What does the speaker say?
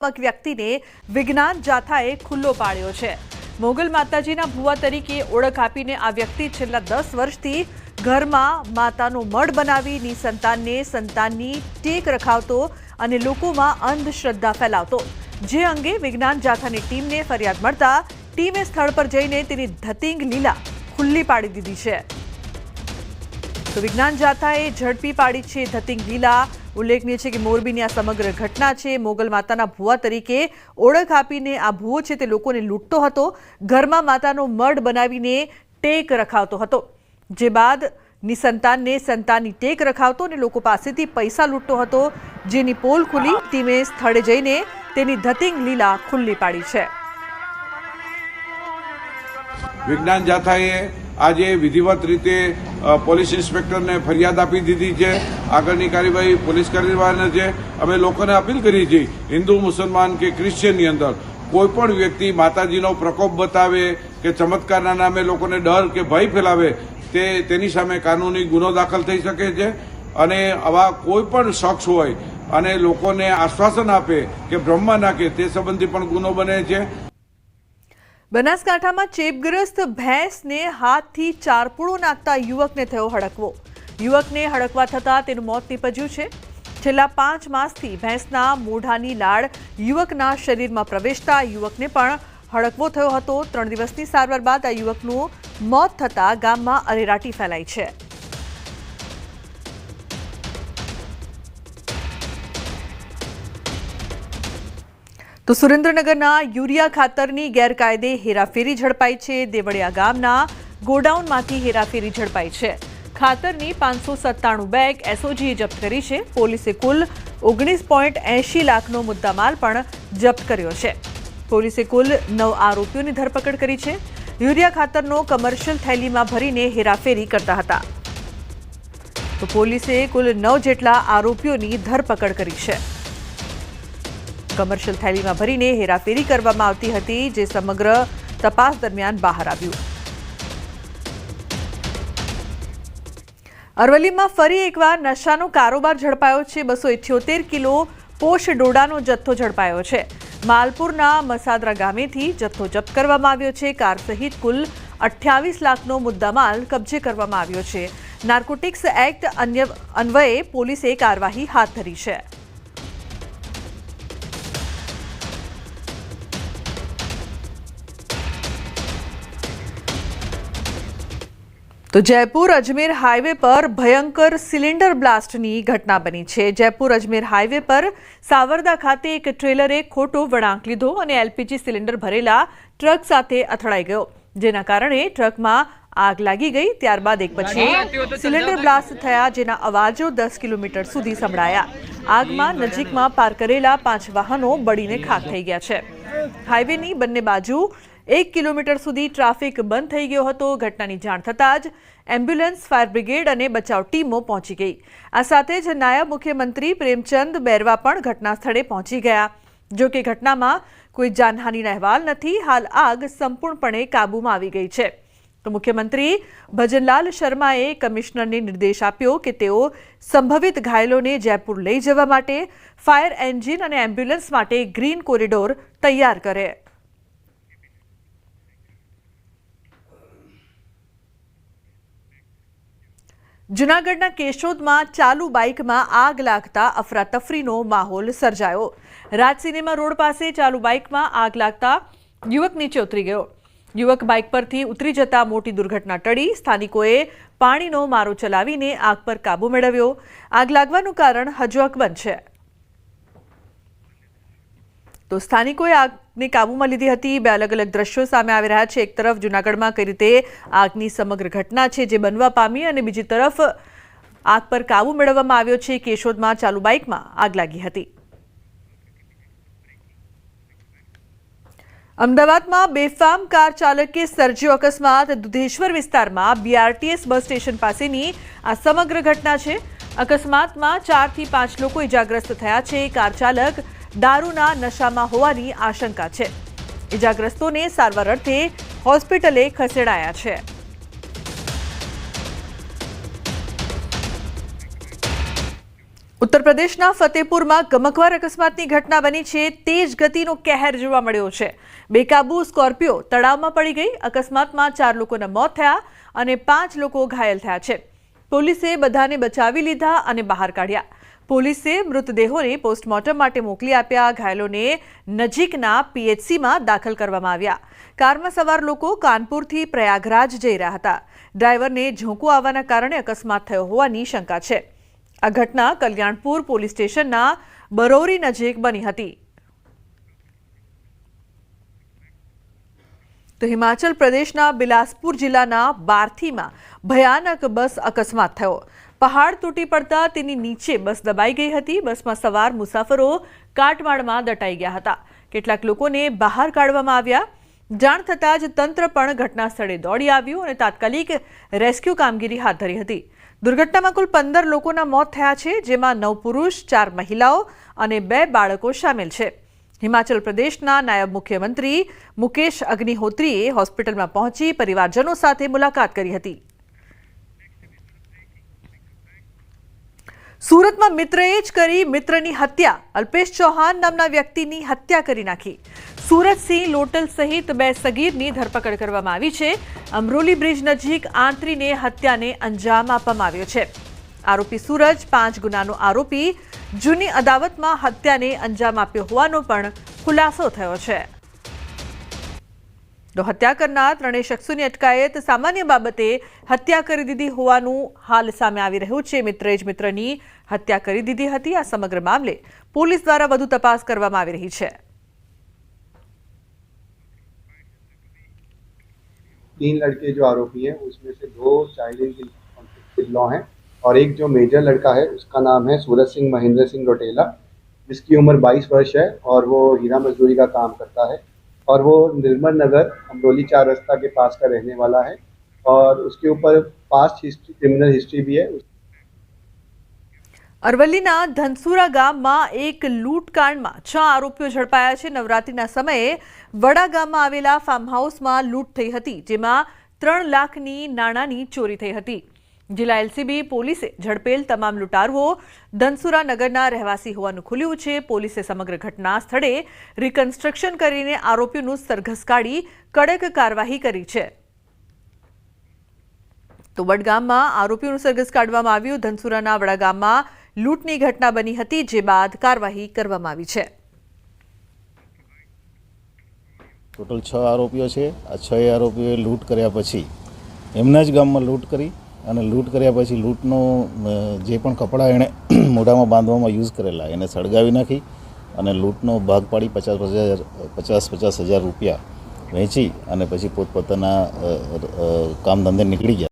વ્યક્તિને વિજ્ઞાન જાથાએ ખુલ્લો પાડ્યો છે. મોગલ માતાજીના ભુવા તરીકે ઓળખ આપીને આ વ્યક્તિ છેલ્લા દસ વર્ષથી ઘરમાં માતાનો મઢ બનાવી નિસંતાનને સંતાનની ટેક રખાવતો અને લોકોમાં અંધશ્રદ્ધા ફેલાવતો. જે અંગે વિજ્ઞાન જાથાની ટીમને ફરિયાદ મળતા ટીમે સ્થળ પર જઈને તેની ધતિંગ લીલા ખુલ્લી પાડી દીધી છે. તો વિજ્ઞાન જાથાએ ઝડપી પાડી છે ધતિંગ લીલા ઉલ્લેખનીય છે કે મોરબીની આ સમગ્ર ઘટના છે. મોગલ માતાના ભુવા તરીકે ઓળખ આપીને આ ભુવો છે તે લોકોને લૂંટતો હતો. ઘરમાં માતાનો મઢ બનાવીને ટેક રખાવતો હતો. જે બાદ નિસંતાનને સંતાનની ટેક રખાવતો અને લોકો પાસેથી પૈસા લૂંટતો હતો. જેની પોલ ખુલી, ટીમે સ્થળે જઈને તેની ધતિંગ લીલા ખુલ્લી પાડી છે. વિજ્ઞાન જાથાએ આજે વિધિવત રીતે પોલીસ ઇન્સ્પેક્ટરને ફરિયાદ આપી દીધી છે. આગળની કાર્યવાહી પોલીસ કરવાની છે. અમે લોકોને અપીલ કરી છે, હિન્દુ, મુસલમાન કે ક્રિશ્ચિયનની અંદર. કોઈપણ વ્યક્તિ માતાજીનો પ્રકોપ બતાવે કે ચમત્કારના નામે લોકોને ડર કે ભય ફેલાવે, તે તેની સામે કાનૂની ગુનો દાખલ થઈ શકે છે. અને આવા કોઈ પણ શખ્સ હોય અને લોકોને આશ્વાસન આપે કે બ્રહ્મા નાખે, તે સંબંધી પણ ગુનો બને છે. બનાસકાંઠામાં ચેપગ્રસ્ત ભેંસને હાથથી ચારપુડો નાખતા યુવકને થયો હડકવો. યુવકને હડકવા થતાં તેનું મોત નીપજ્યું છે. છેલ્લા પાંચ માસથી ભેંસના મોઢાની લાળ યુવકના શરીરમાં પ્રવેશતા યુવકને પણ હડકવો થયો હતો. ત્રણ દિવસની સારવાર બાદ આ યુવકનું મોત થતાં ગામમાં અરેરાટી ફેલાઈ છે. તો સુરેન્દ્રનગરના યુરિયા ખાતરની ગેરકાયદે હેરાફેરી ઝડપાઈ છે. દેવળિયા ગામના ગોડાઉનમાંથી હેરાફેરી ઝડપાઈ છે. ખાતરની પાંચસો સત્તાણું બેગ એસઓજીએ જપ્ત કરી છે. પોલીસે કુલ ઓગણીસ પોઈન્ટ એંશી લાખનો મુદ્દામાલ પણ જપ્ત કર્યો છે. પોલીસે કુલ નવ આરોપીઓની ધરપકડ કરી છે. યુરિયા ખાતરનો કમર્શિયલ થેલીમાં ભરીને હેરાફેરી કરતા હતા. તો પોલીસે કુલ નવ જેટલા આરોપીઓની ધરપકડ કરી છે. કમર્શિયલ થેલીમાં ભરીને હેરાફેરી કરવામાં આવતી હતી, જે સમગ્ર તપાસ દરમિયાન બહાર આવ્યું. અરવલ્લીમાં ફરી એકવાર નશાનો કારોબાર ઝડપાયો છે. બસો ઇઠ્યોતેર કિલો પોષ ડોડાનો જથ્થો ઝડપાયો છે. માલપુરના મસાદરા ગામેથી જથ્થો જપ્ત કરવામાં આવ્યો છે. કાર સહિત કુલ અઠ્યાવીસ લાખનો મુદ્દામાલ કબજે કરવામાં આવ્યો છે. નાર્કોટિક્સ એક્ટ અન્ય અન્વયે પોલીસે કાર્યવાહી હાથ ધરી છે. તો જયપુર અજમેર હાઈવે પર ભયંકર સિલિન્ડર બ્લાસ્ટની ઘટના બની છે. જયપુર અજમેર હાઈવે પર સાવરદા ખાતે એક ટ્રેલરે ખોટો વળાંક લીધો અને એલપીજી સિલિન્ડર ભરેલા ટ્રક સાથે અથડાઈ ગયો જેના કારણે ટ્રકમાં આગ લાગી ગઈ. ત્યારબાદ એક પછી સિલિન્ડર બ્લાસ્ટ થયા જેના અવાજો દસ કિલોમીટર સુધી સંભળાયા. આગમાં નજીકમાં પાર કરેલા પાંચ વાહનો બળીને ખાક થઈ ગયા છે. હાઈવેની બંને બાજુ એક કિલોમીટર સુધી ટ્રાફિક બંધ થઈ ગયો હતો. ઘટનાની જાણ થતાં જ એમ્બ્યુલન્સ, ફાયર બ્રિગેડ અને બચાવ ટીમો પહોંચી ગઈ. આ સાથે જ નાયબ મુખ્યમંત્રી પ્રેમચંદ બેરવા પણ ઘટના સ્થળે પહોંચી ગયા. જો કે ઘટનામાં કોઈ જાનહાનિના અહેવાલ નથી. હાલ આગ સંપૂર્ણપણે કાબૂમાં આવી ગઈ છે. તો મુખ્યમંત્રી ભજનલાલ શર્માએ કમિશનરને નિર્દેશ આપ્યો કે તેઓ સંભવિત ઘાયલોને જયપુર લઈ જવા માટે ફાયર એન્જિન અને એમ્બ્યુલન્સ માટે ગ્રીન કોરિડોર તૈયાર કરે. જૂનાગઢના કેશોદમાં ચાલુ બાઇકમાં આગ લાગતા અફરાતફરીનો માહોલ સર્જાયો. રાજ સિનેમા રોડ પાસે ચાલુ બાઇકમાં આગ લાગતા યુવક નીચે ઉતરી ગયો. યુવક બાઇક પરથી ઉતરી જતા મોટી દુર્ઘટના ટળી. સ્થાનિકોએ પાણીનો મારો ચલાવીને આગ પર કાબૂ મેળવ્યો. આગ લાગવાનું કારણ હજુ અકબંધ છે. તો સ્થાનિકોએ આગને કાબૂમાં લીધી હતી. બે અલગ અલગ દ્રશ્યો સામે આવી રહ્યા છે. એક તરફ જૂનાગઢમાં કઈ રીતે આગની સમગ્ર ઘટના છે જે બનવા પામી અને બીજી તરફ આગ પર કાબૂ મેળવવામાં આવ્યો છે. કેશોદમાં ચાલુ બાઇકમાં આગ લાગી હતી. અમદાવાદમાં બેફામ કાર ચાલકે સર્જ્યો અકસ્માત. દુધેશ્વર વિસ્તારમાં બીઆરટીએસ બસ સ્ટેશન પાસેની આ સમગ્ર ઘટના છે. અકસ્માતમાં ચારથી પાંચ લોકો ઇજાગ્રસ્ત થયા છે. કાર ચાલક દારૂના નશામાં હોવાની આશંકા છે. ઇજાગ્રસ્તોને સારવાર અર્થે હોસ્પિટલે ખસેડાયા છે. ઉત્તર પ્રદેશના ફતેપુરમાં ગમકવાર અકસ્માતની ઘટના બની છે. તેજ ગતિનો કહેર જોવા મળ્યો છે. બેકાબુ સ્કોર્પિયો તળાવમાં પડી ગઈ. અકસ્માતમાં ચાર લોકોના મોત થયા અને પાંચ લોકો ઘાયલ થયા છે. પોલીસે બધાને બચાવી લીધા અને બહાર કાઢ્યા. પોલીસે મૃતદેહોને પોસ્ટમોર્ટમ માટે મોકલી આપ્યા. ઘાયલોને નજીકના પીએચસીમાં દાખલ કરવામાં આવ્યા. કારમાં સવાર લોકો કાનપુરથી પ્રયાગરાજ જઈ રહ્યા હતા. ડ્રાઈવરને ઝોંકો આવવાના કારણે અકસ્માત થયો હોવાની શંકા છે. આ ઘટના કલ્યાણપુર પોલીસ સ્ટેશનના બરોરી નજીક બની હતી. તો હિમાચલ પ્રદેશના બિલાસપુર જિલ્લાના બારથીમાં ભયાનક બસ અકસ્માત થયો. પહાડ તૂટી પડતા તેની નીચે બસ દબાઈ ગઈ હતી. બસમાં સવાર મુસાફરો કાટમાળમાં દટાઈ ગયા હતા. કેટલાક લોકોને બહાર કાઢવામાં આવ્યા. જાણ થતાં જ તંત્ર પણ ઘટના સ્થળે દોડી આવ્યું અને તાત્કાલિક રેસ્ક્યુ કામગીરી હાથ ધરી હતી. દુર્ઘટનામાં કુલ પંદર લોકોના મોત થયા છે, જેમાં નવ પુરુષ, ચાર મહિલાઓ અને બે બાળકો સામેલ છે. હિમાચલ પ્રદેશના નાયબ મુખ્યમંત્રી મુકેશ અગ્નિહોત્રીએ હોસ્પિટલમાં પહોંચી પરિવારજનો સાથે મુલાકાત કરી હતી. સુરતમાં મિત્રએ જ કરી મિત્રની હત્યા. અલ્પેશ ચૌહાણ નામના વ્યક્તિની હત્યા કરી નાખી. સુરતસિંહ લોટલ સહિત બે સગીરની ધરપકડ કરવામાં આવી છે. અમરોલી બ્રિજ નજીક આંતરીને હત્યાને અંજામ આપવામાં આવ્યો છે. આરોપી સૂરજ પાંચ ગુનાનો આરોપી જૂની અદાવતમાં હત્યાને અંજામ આપ્યો હોવાનો પણ ખુલાસો થયો છે તો હત્યા કરનાર ત્રણેય શખ્સોની અટકાયત સામાન્ય બાબતે હત્યા કરી દીધી હોવાનું હાલ સામે આવી રહ્યું છે મિત્રે જ મિત્રની હત્યા કરી દીધી હતી આ સમગ્ર મામલે પોલીસ દ્વારા વધુ તપાસ કરવામાં આવી રહી છે तीन लड़के जो आरोपी हैं उसमें से दो चाइल्ड इन कॉन्फ्लिक्ट लॉ हैं और एक जो मेजर लड़का है उसका नाम है सूरज सिंह महेंद्र सिंह रोटेला जिसकी उम्र 22 वर्ष है और वो हीरा मजदूरी का काम करता है और वो निर्मल नगर अमरोली चार रास्ता के पास का रहने वाला है और उसके ऊपर पास्ट हिस्ट्री क्रिमिनल हिस्ट्री भी है અરવલ્લીના ધનસુરા ગામમાં એક લૂંટકાંડમાં છ આરોપીઓ ઝડપાયા છે નવરાત્રીના સમયે વડા ગામમાં આવેલા ફાર્મ હાઉસમાં લૂંટ થઈ હતી જેમાં ત્રણ લાખની નાણાંની ચોરી થઈ હતી જિલ્લા એલસીબી પોલીસે ઝડપેલ તમામ લૂંટારુઓ ધનસુરા નગરના રહેવાસી હોવાનું ખુલ્યું છે. પોલીસે સમગ્ર ઘટના સ્થળે રિકન્સ્ટ્રક્શન કરીને આરોપીઓનું સરઘસ કાઢી કડક કાર્યવાહી કરી છે. તો વડગામમાં આરોપીઓનું સરઘસ કાઢવામાં આવ્યું. ધનસુરાના વડાગામમાં લૂંટની ઘટના બની હતી, જે બાદ કાર્યવાહી કરવામાં આવી છે. ટોટલ છ આરોપીઓ છે. આ છ આરોપીઓએ લૂંટ કર્યા પછી એમના જ ગામમાં લૂંટ કરી અને લૂંટ કર્યા પછી લૂંટનો જે પણ કપડાં એણે મોઢામાં બાંધવામાં યુઝ કરેલા, એને સળગાવી નાખી અને લૂંટનો ભાગ પાડી પચાસ હજાર પચાસ પચાસ હજાર રૂપિયા વહેંચી અને પછી પોતપોતાના કામ ધંધે નીકળી ગયા.